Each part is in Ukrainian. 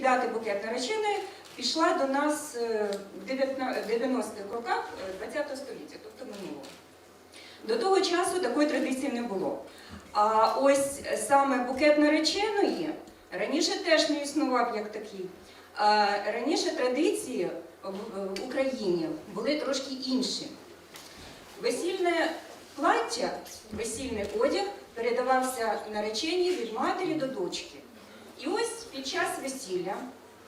кидати букет нареченої пішла до нас е, в 90-х роках ХХ століття, тобто минулого. До того часу такої традиції не було. А ось саме букет нареченої раніше теж не існував як такий. Раніше традиції в Україні були трошки інші. Весільне плаття, весільний одяг передавався нареченій від матері до дочки. І ось під час весілля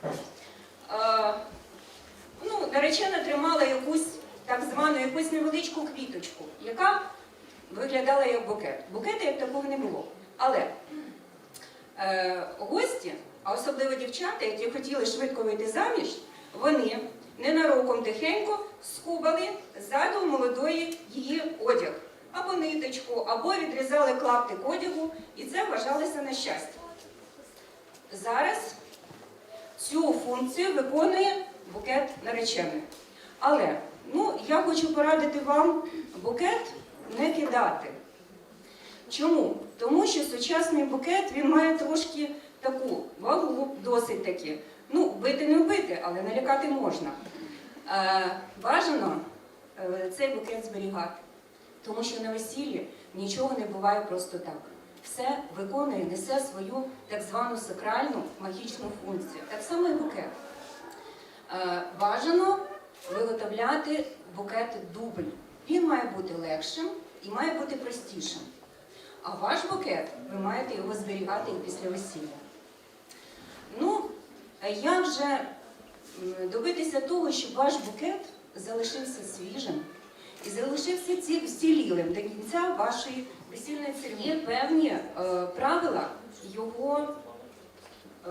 е, ну, наречена тримала якусь так звану якусь невеличку квіточку, яка виглядала як букет. Букета як такого не було. Але е, гості, а особливо дівчата, які хотіли швидко вийти заміж, вони ненароком тихенько скубали ззаду молодої її одяг. Або ниточку, або відрізали клаптик одягу, і це вважалося на щастя. Зараз цю функцію виконує букет нареченої. Але ну, я хочу порадити вам букет не кидати. Чому? Тому що сучасний букет він має трошки таку вагу, досить таки. Ну, вбити не вбити, але налякати можна. Е, бажано е, цей букет зберігати, тому що на весіллі нічого не буває просто так. Все виконує, несе свою так звану сакральну магічну функцію. Так само і букет. Е, бажано виготовляти букет дубль. Він має бути легшим і має бути простішим. А ваш букет ви маєте його зберігати і після весілля. Ну, як же добитися того, щоб ваш букет залишився свіжим і залишився ці- вцілілим до кінця вашої весільної церемонії? Є певні е, правила його е,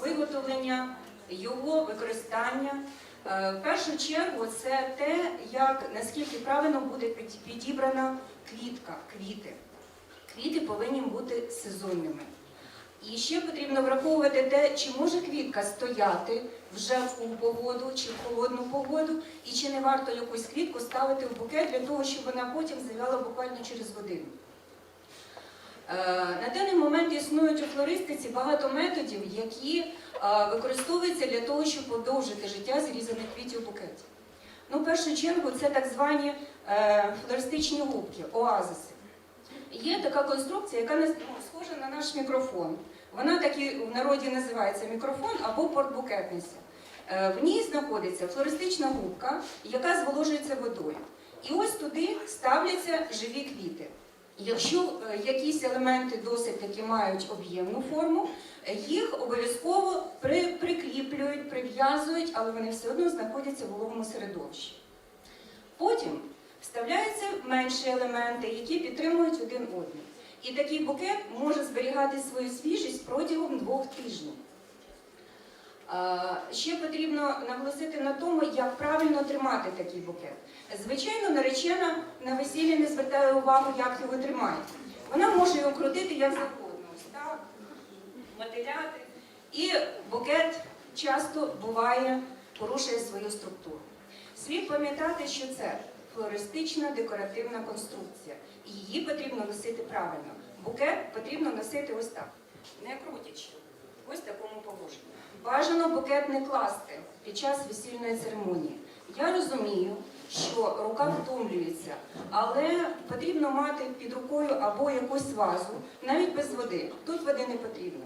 виготовлення, його використання. Е, В першу чергу це те, як наскільки правильно буде підібрана квітка, квіти. Квіти повинні бути сезонними. І ще потрібно враховувати те, чи може квітка стояти вже в суху погоду чи в холодну погоду, і чи не варто якусь квітку ставити в букет для того, щоб вона потім завяла буквально через годину. Е, На даний момент існують у флористиці багато методів, які е, використовуються для того, щоб подовжити життя зрізаних квітів в букеті. Ну, в першу чергу, це так звані е, флористичні губки, оазиси. Є така конструкція, яка ну, схожа на наш мікрофон. Вона так і в народі називається мікрофон або портбукетниця. Е, В ній знаходиться флористична губка, яка зволожується водою. І ось туди ставляться живі квіти. Якщо е, якісь елементи досить таки мають об'ємну форму, їх обов'язково при, прикріплюють, прив'язують, але вони все одно знаходяться в вологому середовищі. Потім вставляються менші елементи, які підтримують один одний. І такий букет може зберігати свою свіжість протягом двох тижнів. Ще потрібно наголосити на тому, як правильно тримати такий букет. Звичайно, наречена на весіллі не звертає увагу, як його тримають. Вона може його крутити як завгодно, так, мотиляти. І букет часто буває, порушує свою структуру. Слід пам'ятати, що це флористична декоративна конструкція. І її потрібно носити правильно. Букет потрібно носити ось так, не крутячи, ось такому положенні. Бажано букет не класти під час весільної церемонії. Я розумію, що рука втомлюється, але потрібно мати під рукою або якусь вазу, навіть без води. Тут води не потрібно.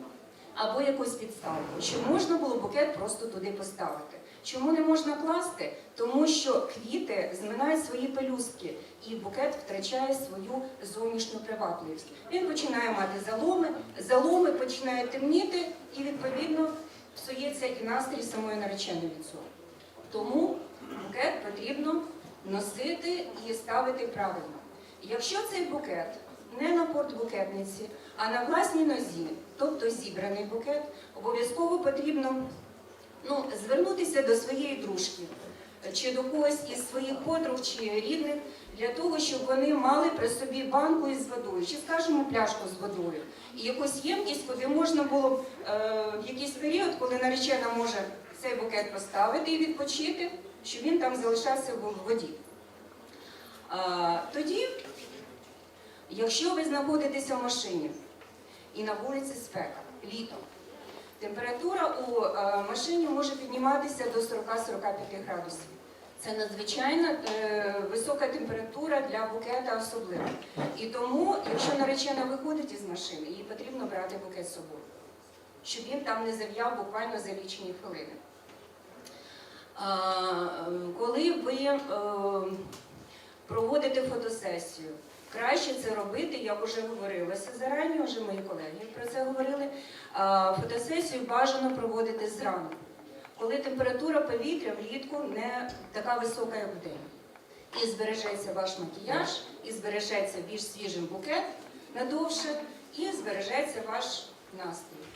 Або якусь підставку, щоб можна було букет просто туди поставити. Чому не можна класти? Тому що квіти зминають свої пелюстки, і букет втрачає свою зовнішню привабливість. Він починає мати заломи, заломи починають темніти, і відповідно псується і настрій самої нареченої від цього. Тому букет потрібно носити і ставити правильно. Якщо цей букет не на портбукетниці, а на власній нозі, тобто зібраний букет, обов'язково потрібно ну, звернутися до своєї дружки чи до когось із своїх подруг чи рідних для того, щоб вони мали при собі банку із водою, чи, скажімо, пляшку з водою, і якусь ємкість, куди можна було б е, в якийсь період, коли наречена може цей букет поставити і відпочити, щоб він там залишався в воді. А, тоді, якщо ви знаходитеся в машині і на вулиці спека, літом, Температура у е, машині може підніматися до 40-45 градусів. Це надзвичайно е, висока температура для букета особливо. І тому, якщо наречена виходить із машини, їй потрібно брати букет з собою, щоб він там не зав'яв буквально за лічені хвилини. Е, коли ви проводите фотосесію, краще це робити, як вже говорилося зарані, вже мої колеги про це говорили. Фотосесію бажано проводити зранку, коли температура повітря влітку не така висока, як вдень. І збережеться ваш макіяж, і збережеться більш свіжий букет надовше, і збережеться ваш настрій.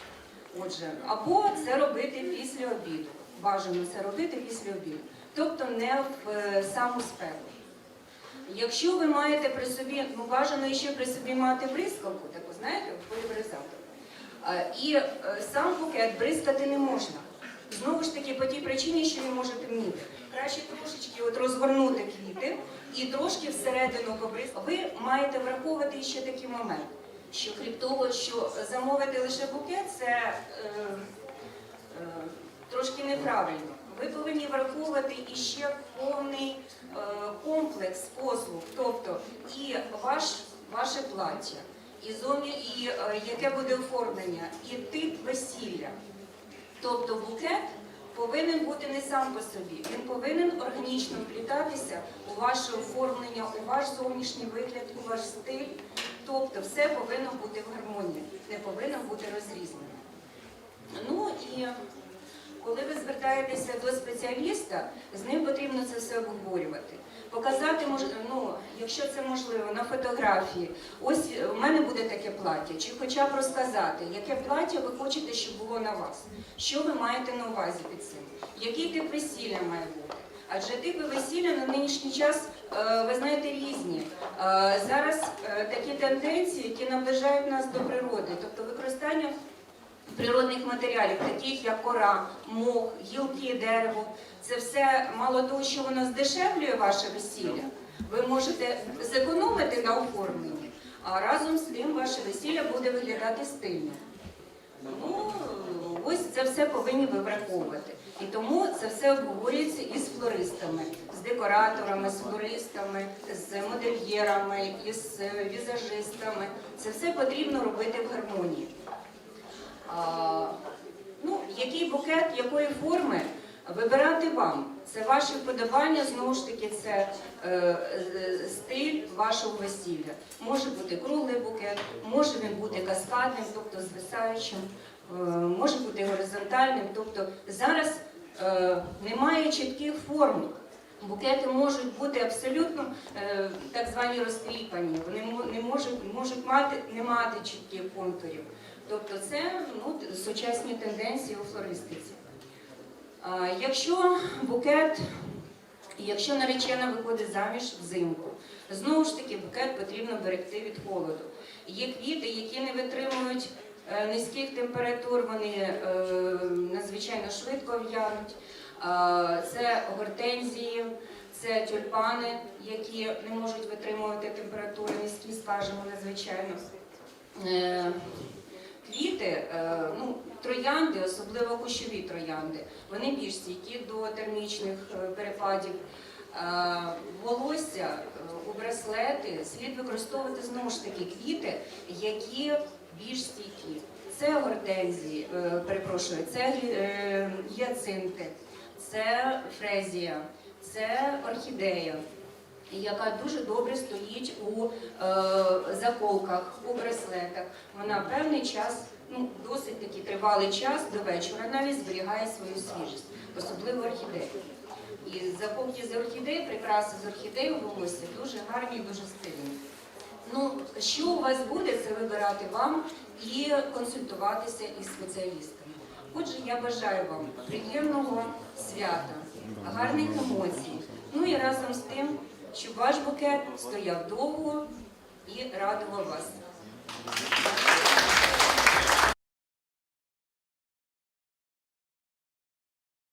Отже, або це робити після обіду. Бажано це робити після обіду, тобто не в е, саму спеку. Якщо ви маєте при собі, ну бажано ще при собі мати бризкалку, таку, знаєте, полімеризатор. Е, І е, сам букет бризкати не можна. Знову ж таки, по тій причині, що він може темніти. Краще трошечки от розгорнути квіти і трошки всередину побризкати. Ви маєте враховувати ще такий момент, що крім того, що замовити лише букет, це е, е, трошки неправильно. Ви повинні враховувати іще повний е, комплекс послуг, тобто і ваш, ваше плаття, і зовні, і е, яке буде оформлення, і тип весілля. Тобто букет повинен бути не сам по собі, він повинен органічно вплітатися у ваше оформлення, у ваш зовнішній вигляд, у ваш стиль. Тобто все повинно бути в гармонії, не повинно бути розрізнено. Ну і коли ви звертаєтеся до спеціаліста, з ним потрібно це все обговорювати. Показати, ну, якщо це можливо, на фотографії. Ось е, у мене буде таке плаття, чи хоча б розказати, яке плаття ви хочете, щоб було на вас. Що ви маєте на увазі під цим? Який тип весілля має бути? Адже типи весілля на нинішній час, е, ви знаєте, різні. Е, Зараз такі тенденції, які наближають нас до природи, тобто використання природних матеріалів, таких як кора, мох, гілки, дерево. Це все мало того, що воно здешевлює ваше весілля. Ви можете зекономити на оформленні, а разом з тим ваше весілля буде виглядати стильно. Ну, ось це все повинні ви враховувати. І тому це все обговорюється із флористами, з декораторами, з флористами, з модельєрами, із візажистами. Це все потрібно робити в гармонії. Ну, який букет, якої форми вибирати вам. Це ваше вподобання, знову ж таки, це е, стиль вашого весілля. Може бути круглий букет, може він бути каскадним, тобто звисаючим, е, може бути горизонтальним. Тобто зараз е, немає чітких форм. Букети можуть бути абсолютно е, так звані розтріпані, вони не можуть, можуть мати, не мати чітких контурів. Тобто це ну, сучасні тенденції у флористиці. Якщо букет, якщо наречена виходить заміж взимку, знову ж таки букет потрібно берегти від холоду. Є квіти, які не витримують е, низьких температур, вони е, надзвичайно швидко в'януть. Це гортензії, це тюльпани, які не можуть витримувати температури низькі, скажімо, надзвичайно. Квіти, е, ну, троянди, особливо кущові троянди, вони більш стійкі до термічних е, перепадів. Е, Волосся у браслети слід використовувати знову ж таки квіти, які більш стійкі. Це гортензії, перепрошую, це гіацинти, це фрезія, це орхідея яка дуже добре стоїть у е, заколках, у браслетах. Вона певний час, ну досить таки тривалий час до вечора, навіть зберігає свою свіжість, особливо орхідеї. І заколки з орхідеї, прикраси з орхідеї у волосся дуже гарні дуже стильні. Ну, що у вас буде, це вибирати вам і консультуватися із спеціалістами. Отже, я бажаю вам приємного свята, гарних емоцій. Ну і разом з тим, щоб ваш букет стояв довго і радував вас.